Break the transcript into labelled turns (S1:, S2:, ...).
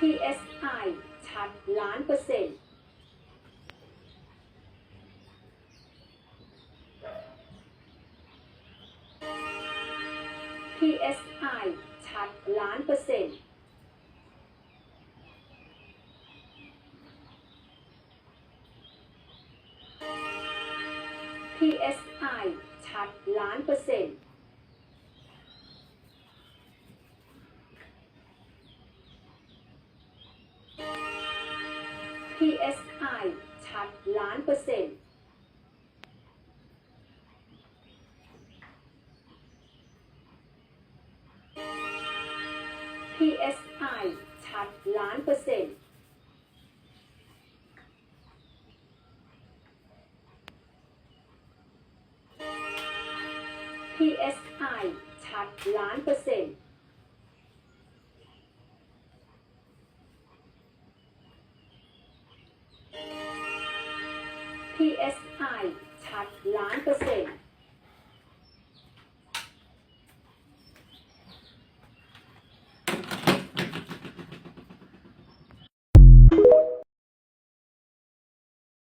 S1: PSI ชัดล้านเปอร์เซ็นต์ PSI ชัดล้านเปอร์เซ็นต์ PSI ชัดล้านเปอร์เซ็นต์ PSI ชัดล้านเปอร์เซ็นต์ PSI ชัดล้านเปอร์เซ็นต์ PSI ชัดล้านเปอร์เซ็นต์ PSI ชัดล้านเปอร์เซ็นต์